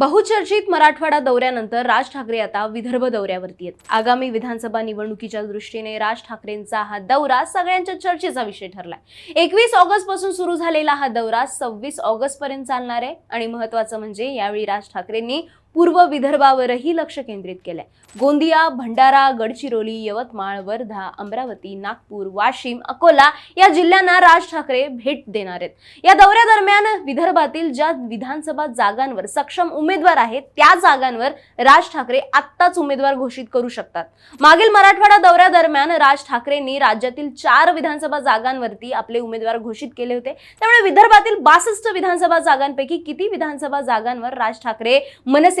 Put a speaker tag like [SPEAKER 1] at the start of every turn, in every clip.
[SPEAKER 1] बहुचर्चित मराठवाडा दौऱ्यानंतर राज ठाकरे आता विदर्भ दौऱ्यावरती आहेत. आगामी विधानसभा निवडणुकीच्या दृष्टीने राज ठाकरेंचा हा दौरा सगळ्यांच्या चर्चेचा विषय ठरलाय. एकवीस ऑगस्टपासून सुरू झालेला हा दौरा सव्वीस ऑगस्ट पर्यंत चालणार आहे. आणि महत्वाचं म्हणजे यावेळी राज ठाकरेंनी पूर्व विदर्भावरही लक्ष केंद्रित केलंय. गोंदिया भंडारा गडचिरोली यवतमाळ वर्धा अमरावती नागपूर वाशिम अकोला या जिल्ह्यांना राज ठाकरे भेट देणार आहेत. या दौऱ्यादरम्यान विदर्भातील ज्या विधानसभा जागांवर सक्षम उमेदवार आहेत त्या जागांवर राज ठाकरे आत्ताच उमेदवार घोषित करू शकतात. मागील मराठवाडा दौऱ्यादरम्यान राज ठाकरेंनी राज्यातील चार विधानसभा जागांवरती आपले उमेदवार घोषित केले होते. त्यामुळे विदर्भातील बासष्ट विधानसभा जागांपैकी किती विधानसभा जागांवर राज ठाकरे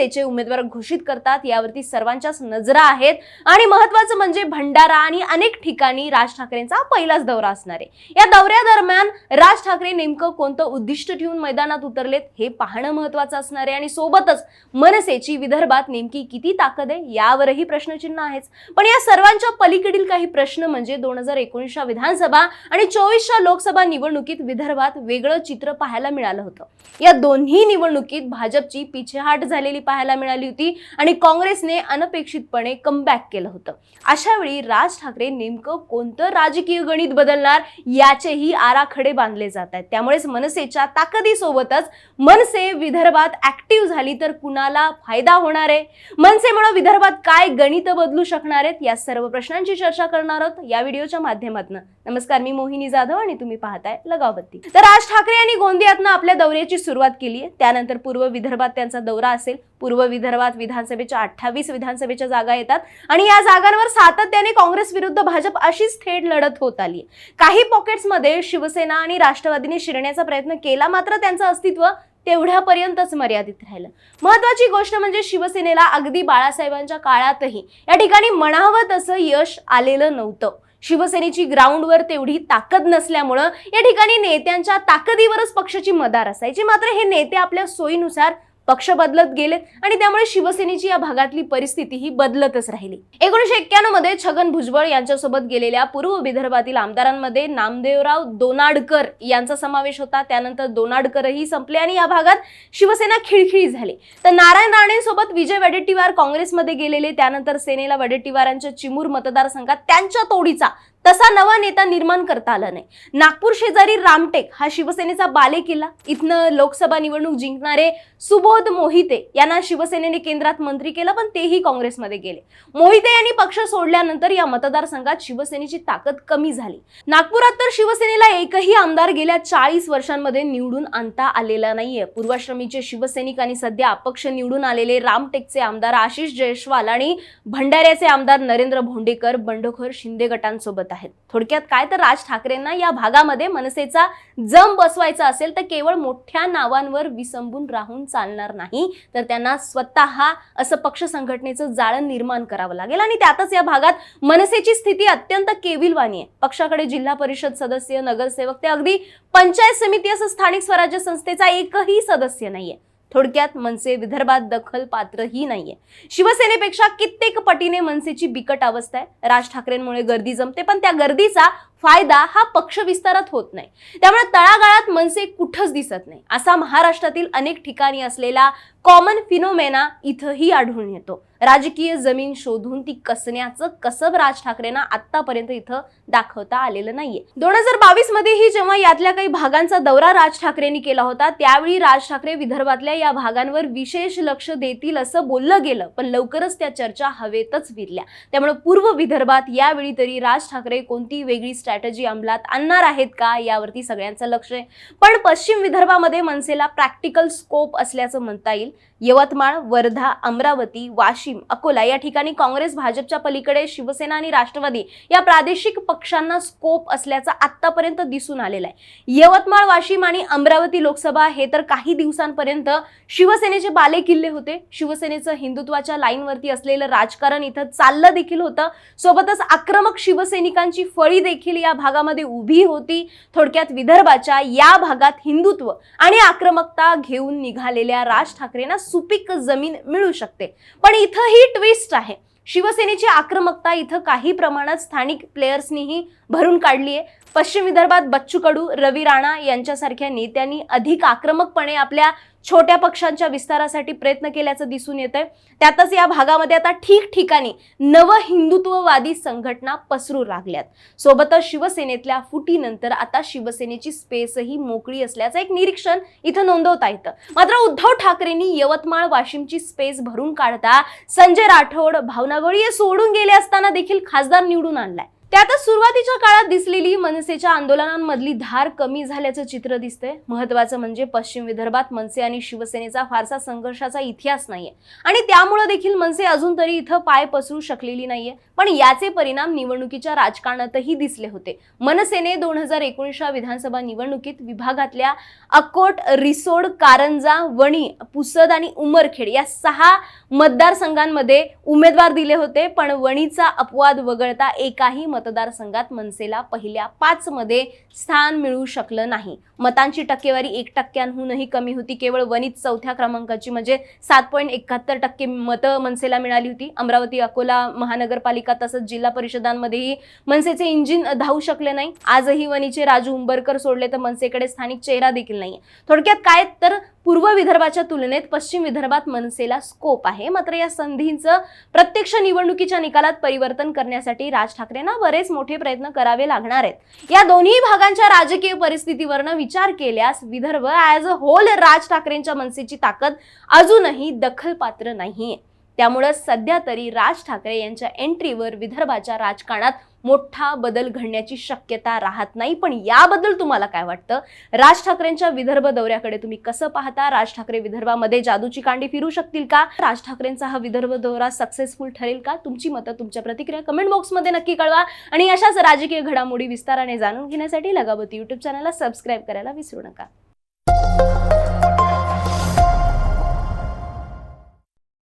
[SPEAKER 1] मनसेचे उमेदवार घोषित करतात यावरती सर्वांच्याच नजरा आहेत. आणि महत्वाचं म्हणजे भंडारा आणि अनेक ठिकाणी राज ठाकरेंचा पहिलाच दौरा असणार आहे. या दौऱ्यादरम्यान राज ठाकरे नेमकं कोणतं उद्दिष्ट ठेवून मैदानात उतरलेत हे पाहणं महत्वाचं असणार आहे. आणि सोबतच मनसेची विदर्भात नेमकी किती ताकद आहे यावरही प्रश्नचिन्ह आहेच. पण या सर्वांच्या पलीकडील काही प्रश्न म्हणजे दोन हजार एकोणीसच्या विधानसभा आणि चोवीसच्या लोकसभा निवडणुकीत विदर्भात वेगळं चित्र पाहायला मिळालं होतं. या दोन्ही निवडणुकीत भाजपची पिछेहाट झालेली पाहायला मिळाली होती आणि काँग्रेसने अनपेक्षितपणे कमबॅक केलं होतं. अशा वेळी राज ठाकरे नेमकं कोणतं राजकीय गणित बदलणार याचेही आराखडे बांधले जात आहेत. त्यामुळेच मनसेच्या ताकदीसोबतच मनसे विदर्भात ऍक्टिव्ह झाली तर कुणाला फायदा होणार आहे? मनसेमुळे विदर्भात काय गणित बदलू शकणार आहेत? या सर्व प्रश्नांची चर्चा करणार आहोत या व्हिडिओच्या माध्यमातून. नमस्कार मी मोहिनी जाधव आणि तुम्ही पाहताय लगावबत्ती तर राज ठाकरे यांनी गोंदियातनं आपल्या दौऱ्याची सुरुवात केली आहे. त्यानंतर पूर्व विदर्भात त्यांचा दौरा असेल. पूर्व विदर्भात विधानसभेच्या अठ्ठावीस विधानसभेच्या जागा येतात आणि या जागांवर सातत्याने काँग्रेस विरुद्ध भाजप अशीच थेट लढत होत आली. काही पॉकेट्समध्ये शिवसेना आणि राष्ट्रवादीने शिरण्याचा प्रयत्न केला मात्र त्यांचं अस्तित्व तेवढ्यापर्यंतच मर्यादित राहिलं. महत्वाची गोष्ट म्हणजे शिवसेनेला अगदी बाळासाहेबांच्या काळातही या ठिकाणी म्हणावं तसं यश आलेलं नव्हतं. शिवसेनेची ग्राउंडवर तेवढी ताकद नसल्यामुळं या ठिकाणी नेत्यांच्या ताकदीवरच पक्षाची मदार असायची. मात्र हे नेते आपल्या सोयीनुसार पक्ष बदलत गेलेत आणि त्यामुळे शिवसेनेची या भागातली परिस्थिती ही बदलतच राहिली. एकोणीशे एक्क्याण्णवमध्ये छगन भुजबळ यांच्यासोबत गेलेल्या पूर्व विदर्भातील आमदारांमध्ये नामदेवराव दोनाडकर यांचा समावेश होता. त्यानंतर दोनाडकरही संपले आणि या भागात शिवसेना खिळखिळी झाली. तर नारायण राणेंसोबत विजय वडेट्टीवार काँग्रेसमध्ये गेलेले त्यानंतर सेनेला वडेट्टीवारांच्या चिमूर मतदारसंघात त्यांच्या तोडीचा तसा नवा नेता निर्माण करता आला नाही. नागपूर शेजारी रामटेक हा शिवसेनेचा बालेकिल्ला. इथनं लोकसभा निवडणूक जिंकणारे सुबोध मोहिते यांना शिवसेनेने केंद्रात मंत्री केलं पण तेही काँग्रेसमध्ये गेले. मोहिते यांनी पक्ष सोडल्यानंतर या मतदारसंघात शिवसेनेची ताकद कमी झाली. नागपुरात तर शिवसेनेला एकही आमदार गेल्या चाळीस वर्षांमध्ये निवडून आणता आलेला नाहीये. पूर्वाश्रमीचे शिवसैनिक आणि सध्या अपक्ष निवडून आलेले रामटेकचे आमदार आशिष जयस्वाल आणि भंडाऱ्याचे आमदार नरेंद्र भोंडेकर बंडखोर शिंदे गटांसोबत. आहेत. थोडक्यात काय तर राज ठाकरेंना या भागामध्ये मनसेचा जम बसवायचा असेल तर केवळ मोठ्या नावांवर विसंबून राहून चालणार नाही. तर त्यांना स्वतः असं पक्ष संघटनेचं जाळं निर्माण करावं लागेल. आणि त्यातच या भागात मनसेची स्थिती अत्यंत केविलवाणी आहे. पक्षाकडे जिल्हा परिषद सदस्य नगरसेवक ते अगदी पंचायत समिती असं स्थानिक स्वराज्य संस्थेचा एकही सदस्य नाहीये. थोडक्यात मनसे विदर्भात दखल पात्रही नाहीये. शिवसेनेपेक्षा कित्येक पटीने मनसेची बिकट अवस्था आहे. राज ठाकरेंमुळे गर्दी जमते पण त्या गर्दीचा फायदा हा पक्ष विस्तारात होत नाही. त्यामुळे तळागाळात मनसे कुठंच दिसत नाही. असा महाराष्ट्रातील अनेक ठिकाणी असलेला कॉमन फिनोमेना इथंही आढळून येतो. राजकीय जमीन शोधून ती कसण्याचं कसब राज ठाकरेंना आतापर्यंत इथं दाखवता आलेलं नाहीये. दोन हजार बावीस मध्येही जेव्हा यातल्या काही भागांचा दौरा राज ठाकरेंनी केला होता त्यावेळी राज ठाकरे विदर्भातल्या या भागांवर विशेष लक्ष देतील असं बोललं गेलं पण लवकरच त्या चर्चा हवेतच विरल्या. त्यामुळे पूर्व विदर्भात यावेळी तरी राज ठाकरे कोणती वेगळी स्ट्रॅटजी अंमलात आणणार आहेत का यावरती सगळ्यांचं लक्ष आहे. पण पश्चिम विदर्भामध्ये मनसेला प्रॅक्टिकल स्कोप असल्याचं म्हणता येईल. यवतमाळ वर्धा अमरावती वाशिम अकोला या ठिकाणी काँग्रेस भाजपच्या पलीकडे शिवसेना आणि राष्ट्रवादी या प्रादेशिक पक्षांना स्कोप असल्याचं आतापर्यंत दिसून आलेलं आहे. यवतमाळ वाशिम आणि अमरावती लोकसभा हे तर काही दिवसांपर्यंत शिवसेनेचे बाले किल्ले होते. शिवसेनेचं हिंदुत्वाच्या लाईनवरती असलेलं राजकारण इथं चाललं देखील होतं. सोबतच आक्रमक शिवसैनिकांची फळी देखील या भागामध्ये उभी होती. थोडक्यात विदर्भाच्या या भागात हिंदुत्व आणि आक्रमकता घेऊन निघालेल्या राज ठाकरेंना सुपीक जमीन मिळू शकते. पण इथं ही ट्विस्ट आहे. शिवसेनेची आक्रमकता इथं काही प्रमाणात स्थानिक प्लेयर्सनीही भरून काढली आहे पश्चिम विदर्भात बच्चू कडू रवी राणा यांच्यासारख्या नेत्यांनी अधिक आक्रमकपणे आपल्या छोट्या पक्षांच्या विस्तारासाठी प्रयत्न केल्याचं दिसून येत आहे त्यातच या भागामध्ये आता ठिकठिकाणी नव हिंदुत्ववादी संघटना पसरू लागल्यात. सोबतच शिवसेनेतल्या फुटीनंतर आता शिवसेनेची स्पेसही मोकळी असल्याचं एक निरीक्षण इथं नोंदवता येतं. मात्र उद्धव ठाकरेंनी यवतमाळ वाशिमची स्पेस भरून काढता संजय राठोड भावना गवळी सोडून गेले असताना देखील खासदार निवडून आणलाय. त्यातच सुरुवातीच्या काळात दिसलेली मनसेच्या आंदोलनांमधली धार कमी झाल्याचं चित्र दिसतंय. महत्वाचं म्हणजे पश्चिम विदर्भात मनसे आणि शिवसेनेचा फारसा संघर्षाचा इतिहास नाहीये. आणि त्यामुळे देखील मनसे अजून तरी इथं पाय पसरू शकलेली नाहीये. पण याचे परिणाम निवडणुकीच्या राजकारणातही दिसले होते. मनसेने दोन हजार एकोणीसच्या विधानसभा निवडणुकीत विभागातल्या अकोट रिसोड कारंजा वणी पुसद आणि उमरखेड या सहा मतदारसंघांमध्ये उमेदवार दिले होते. पण वणीचा अपवाद वगळता एकाही मतदारसंघात मनसेला पहिल्या पाच मध्ये स्थान मिळू शकलं नाही. मतांची टक्केवारी एक टक्क्यांहूनही कमी होती. केवळ वणीत चौथ्या क्रमांकाची म्हणजे सात पॉईंट एकाहत्तर टक्के मतं मनसेला मिळाली होती. अमरावती अकोला महानगरपालिका तसंच जिल्हा परिषदांमध्येही मनसेचे इंजिन धावू शकले नाही. आजही वणीचे राजू उंबरकर सोडले तर मनसेकडे स्थानिक चेहरा देखील नाही थोडक्यात काय तर पूर्व विदर्भाच्या तुलनेत पश्चिम विदर्भात मनसेला स्कोप आहे. मात्र या संधींचं प्रत्यक्ष निवडणुकीच्या निकालात परिवर्तन करण्यासाठी राज ठाकरेंना बरेच मोठे प्रयत्न करावे लागणार आहेत. या दोन्ही भागांच्या राजकीय परिस्थितीवरनं विचार केल्यास Vidarbha as a whole Raj ठाकरेंच्या मनसेची ताकद अजूनही दखलपात्र नाहीये. त्यामुळं सध्या तरी राज ठाकरे यांच्या एंट्रीवर विदर्भाच्या राजकारणात मोठा बदल घडण्याची शक्यता राहत नाही. पण याबद्दल तुम्हाला काय वाटतं? राज ठाकरेंच्या विदर्भ दौऱ्याकडे तुम्ही कसं पाहता? राज ठाकरे विदर्भामध्ये जादूची कांडी फिरू शकतील का? राज ठाकरेंचा हा विदर्भ दौरा सक्सेसफुल ठरेल का? तुमची मतं तुमच्या प्रतिक्रिया कमेंट बॉक्समध्ये नक्की कळवा. आणि अशाच राजकीय घडामोडी विस्ताराने जाणून घेण्यासाठी लगावती युट्यूब चॅनलला सबस्क्राईब करायला विसरू नका.